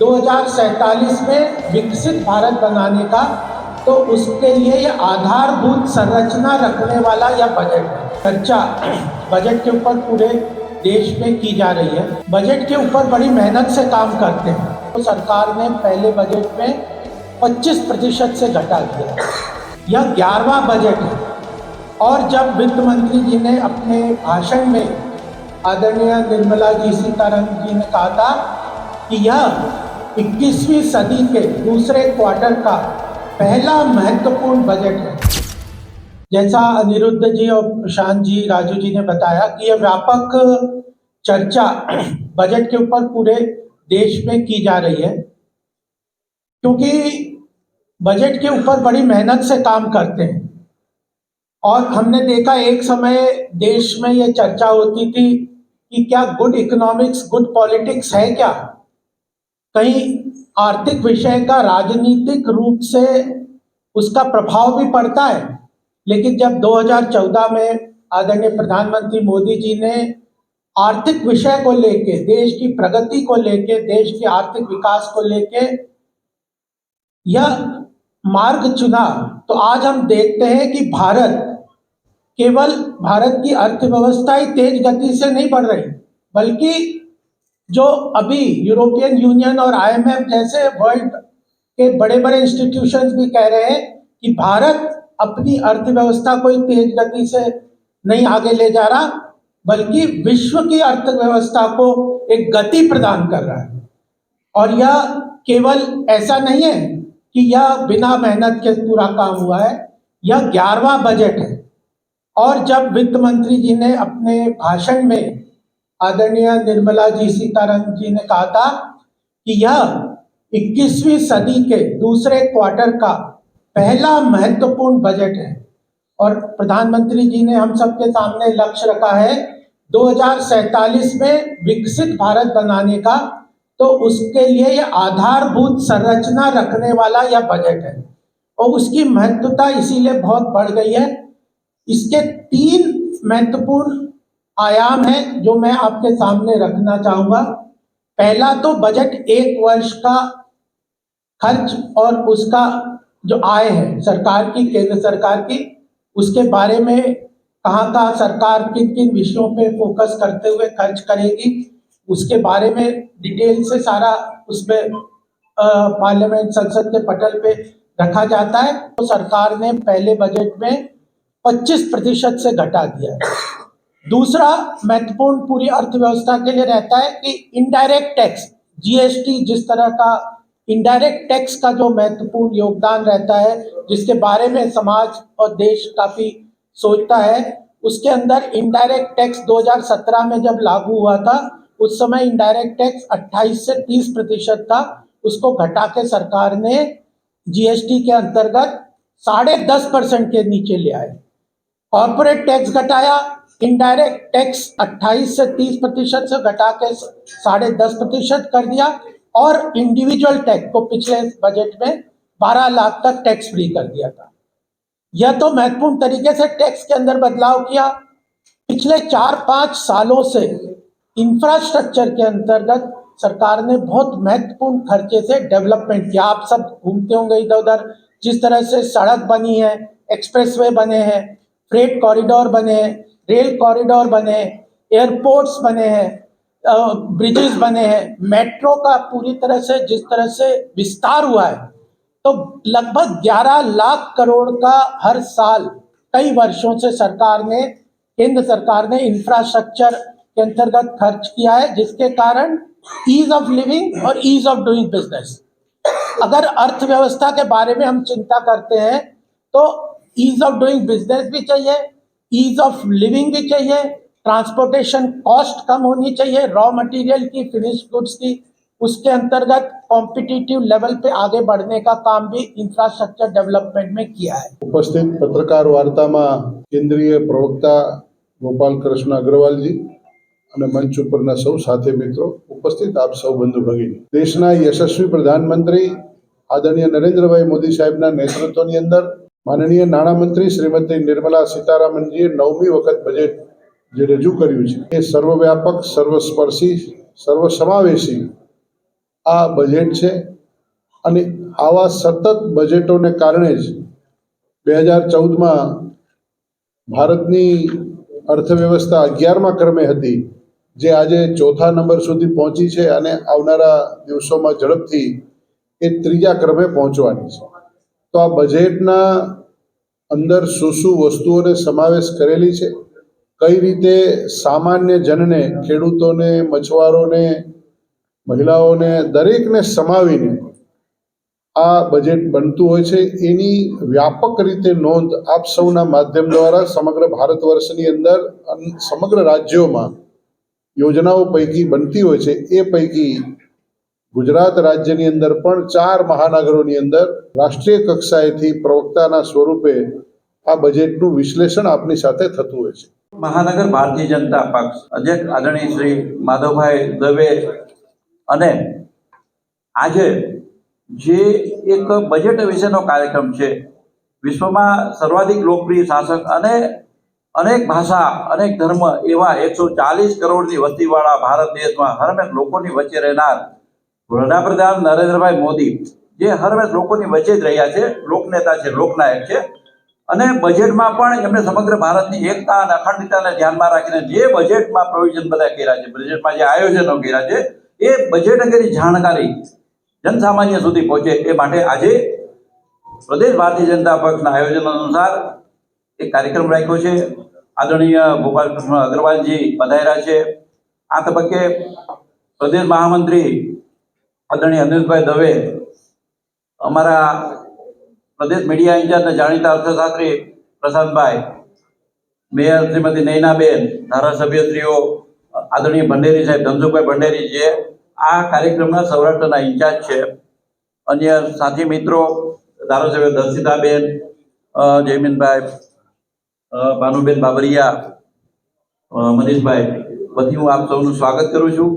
2047 में विकसित भारत बनाने का तो उसके लिए ये आधारभूत संरचना रखने वाला यह बजट चर्चा बजट के ऊपर पूरे देश में की जा रही है। बजट के ऊपर बड़ी मेहनत से काम करते हैं। तो सरकार ने पहले बजट में 25 प्रतिशत से घटा दिया। यह ग्यारहवा बजट है। और जब वित्त मंत्री जी ने अपने भाषण में आदरणीय निर्मला जी सीतारामन जी ने कहा था कि यह 21वीं सदी के दूसरे क्वार्टर का पहला महत्वपूर्ण बजट है। जैसा अनिरुद्ध जी और प्रशांत जी, राजू जी ने बताया कि यह व्यापक चर्चा बजट के ऊपर पूरे देश में की जा रही है, क्योंकि बजट के ऊपर बड़ी मेहनत से काम करते हैं। और हमने देखा एक समय देश में यह चर्चा होती थी कि क्या गुड इकोनॉमिक्स गुड पॉलिटिक्स है क्या? कहीं आर्थिक विषय का राजनीतिक रूप से उसका प्रभाव भी पड़ता है। लेकिन जब 2014 में आदरणीय प्रधानमंत्री मोदी जी ने आर्थिक विषय को लेके, देश की प्रगति को लेके, देश के आर्थिक विकास को लेके यह मार्ग चुना तो आज हम देखते हैं कि भारत केवल भारत की अर्थव्यवस्था ही तेज गति से नहीं बढ़ रही, बल्कि जो अभी यूरोपियन यूनियन और आईएमएफ जैसे वर्ल्ड के बड़े बड़े इंस्टीट्यूशंस भी कह रहे हैं कि भारत अपनी अर्थव्यवस्था कोई तेज गति से नहीं आगे ले जा रहा, बल्कि विश्व की अर्थव्यवस्था को एक गति प्रदान कर रहा है। और यह केवल ऐसा नहीं है कि यह बिना मेहनत के पूरा काम हुआ है, यह ग्यारहवा बजट है। और जब वित्त मंत्री जी ने अपने भाषण में आदरणीय निर्मला जी सीतारामन जी ने कहा था कि यह 21वीं सदी के दूसरे क्वार्टर का पहला महत्वपूर्ण बजट है। और प्रधानमंत्री जी ने हम सबके सामने लक्ष्य रखा है 2047 में विकसित भारत बनाने का तो उसके लिए यह आधारभूत संरचना रखने वाला यह बजट है। और उसकी महत्वता इसीलिए बहुत बढ़ गई है। इसके तीन महत्वपूर्ण आयाम है जो मैं आपके सामने रखना चाहूँगा। पहला तो बजट एक वर्ष का खर्च और उसका जो आय है, सरकार की, केंद्र सरकार की, उसके बारे में कहाँ कहाँ सरकार किन किन विषयों पे फोकस करते हुए खर्च करेगी, उसके बारे में डिटेल से सारा उसमें पार्लियामेंट संसद के पटल पे रखा जाता है। तो सरकार ने पहले बजट में 25 प्रतिशत से घटा दिया है। दूसरा महत्वपूर्ण पूरी अर्थव्यवस्था के लिए रहता है कि इनडायरेक्ट टैक्स जीएसटी जिस तरह का इनडायरेक्ट टैक्स का जो महत्वपूर्ण योगदान रहता है, जिसके बारे में समाज और देश काफ़ी सोचता है, उसके अंदर इनडायरेक्ट टैक्स 2017 में जब लागू हुआ था, उस समय इनडायरेक्ट टैक्स 28 से 30 प्रतिशत था। उसको घटा के सरकार ने जीएसटी के अंतर्गत साढ़े दस परसेंट के नीचे ले आए। कॉरपोरेट टैक्स घटाया इनडायरेक्ट टैक्स 28 से 30 प्रतिशत से घटा के साढ़े दस प्रतिशत कर दिया और इंडिविजुअल टैक्स को पिछले बजट में 12 लाख तक टैक्स फ्री कर दिया था। यह तो महत्वपूर्ण तरीके से टैक्स के अंदर बदलाव किया। पिछले चार पाँच सालों से इंफ्रास्ट्रक्चर के अंतर्गत सरकार ने बहुत महत्वपूर्ण खर्चे से डेवलपमेंट किया। आप सब घूमते होंगे इधर उधर जिस तरह से सड़क बनी है एक्सप्रेसवे बने हैं फ्रेट कॉरिडोर बने रेल कॉरिडोर बने एयरपोर्ट्स बने हैं ब्रिजेस बने हैं। मेट्रो का पूरी तरह से, जिस तरह से विस्तार हुआ है तो लगभग 11 लाख करोड़ का हर साल, कई वर्षों से सरकार ने, केंद्र सरकार ने इंफ्रास्ट्रक्चर के अंतर्गत खर्च किया है, जिसके कारण ईज ऑफ़ लिविंग और ईज ऑफ़ डूइंग बिज़नेस अगर अर्थव्यवस्था के बारे में हम चिंता करते हैं तो ईज ऑफ डूइंग बिजनेस भी चाहिए ईज ऑफ लिविंग भी चाहिए ट्रांसपोर्टेशन कॉस्ट कम होनी चाहिए रॉ मटेरियल की फिनिश गुड्स की उसके अंतर्गत कॉम्पिटिटिव लेवल पे आगे बढ़ने का काम भी इंफ्रास्ट्रक्चर डेवलपमेंट में किया है ઉપસ્થિત પત્રકાર વાર્તામાં કેન્દ્રીય પ્રવક્તા ગોપાલ કૃષ્ણ અગ્રવાલજી અને મંચ ઉપરના સૌ સાથી મિત્રો ઉપસ્થિત આપ સૌ બંધુ ભગીની દેશના યશસ્વી પ્રધાનમંત્રી આદરણીય નરેન્દ્રભાઈ મોદી સાહેબના નેતૃત્વની અંદર માનનીય નાણામંત્રી શ્રીમતી નિર્મલા સીતારામનજીએ નવમી વખત બજેટ જે રજૂ કર્યું છે, એ સર્વવ્યાપક, સર્વસ્પર્શી, સર્વસમાવેશી આ બજેટ છે અને આવા સતત બજેટોને કારણે જ બે હજાર ચૌદમાં ભારતની અર્થવ્યવસ્થા અગિયારમા ક્રમે હતી, જે આજે ચોથા નંબર સુધી પહોંચી છે અને આવનારા દિવસોમાં ઝડપથી એ ત્રીજા ક્રમે પહોંચવાની છે. તો આ બજેટના અંદર શું શું વસ્તુઓને સમાવેશ કરેલી છે? કઈ રીતે સામાન્ય જનને, ખેડૂતોને મછવારોને મહિલાઓને, દરેકને સમાવીને આ બજેટ બનતું હોય છે? એની વ્યાપક રીતે નોંધ આપ સૌના માધ્યમ દ્વારા સમગ્ર ભારત વર્ષની અંદર સમગ્ર રાજ્યોમાં યોજનાઓ પૈકી બનતી હોય છે. એ પૈકી ગુજરાત રાજ્યની અંદર પણ ચાર મહાનગરોની અંદર રાષ્ટ્રીય કક્ષાએથી પ્રવક્તાના સ્વરૂપે આ બજેટનું વિશ્લેષણ આપની સાથે થતું હોય છે. મહાનગર ભારતીય જનતા પક્ષ અધ્યક્ષ આદરણીય શ્રી માધવભાઈ દવે અને આજે જે એક બજેટ વિશેનો કાર્યક્રમ છે, વિશ્વમાં સર્વાધિક લોકપ્રિય શાસક અને અનેક ભાષા, અનેક ધર્મ એવા એકસો ચાલીસ કરોડની વસ્તીવાળા ભારત દેશમાં હરમેક લોકોની વચ્ચે રહેનાર વડાપ્રધાન નરેન્દ્રભાઈ મોદી જે હરમેશ લોકોની વચ્ચે જ રહ્યા છે, લોકનેતા છે, લોકનાયક છે. અને બજેટમાં પણ એમણે સમગ્ર ભારતની એકતા અને અખંડિતતાને ધ્યાનમાં રાખીને જે બજેટમાં પ્રોવિઝન બધા કર્યા છે બજેટમાં જે આયોજનો કર્યા છે, એ બજેટ અંગેની જાણકારી જનસામાન્ય સુધી પહોંચે એ માટે આજે પ્રદેશ ભારતીય જનતા પક્ષના આયોજન અનુસાર એક કાર્યક્રમ રાખ્યો છે. આદરણીય ગોપાલકૃષ્ણ અગ્રવાલજી પધાર્યા છે. આ તબક્કે પ્રદેશ મહામંત્રી આદરણીય અનિલભાઈ દવે, અમારા પ્રદેશ મીડિયા ઇન્ચાર્જના જાણીતા અર્થશાસ્ત્રી પ્રશાંતભાઈ મેયર શ્રીમતી નૈનાબેન ધારાસભ્યશ્રીઓ આદરણીય ભંડેરી સાહેબ, ધનસુખભાઈ ભંડેરી જે આ કાર્યક્રમના સૌરાષ્ટ્રના ઇન્ચાર્જ છે. અન્ય સાથી મિત્રો, ધારાસભ્ય દર્શિતાબેન જયમીનભાઈ ભાનુબેન બાબરિયા મનીષભાઈ, બધી હું આપ સૌનું સ્વાગત કરું છું.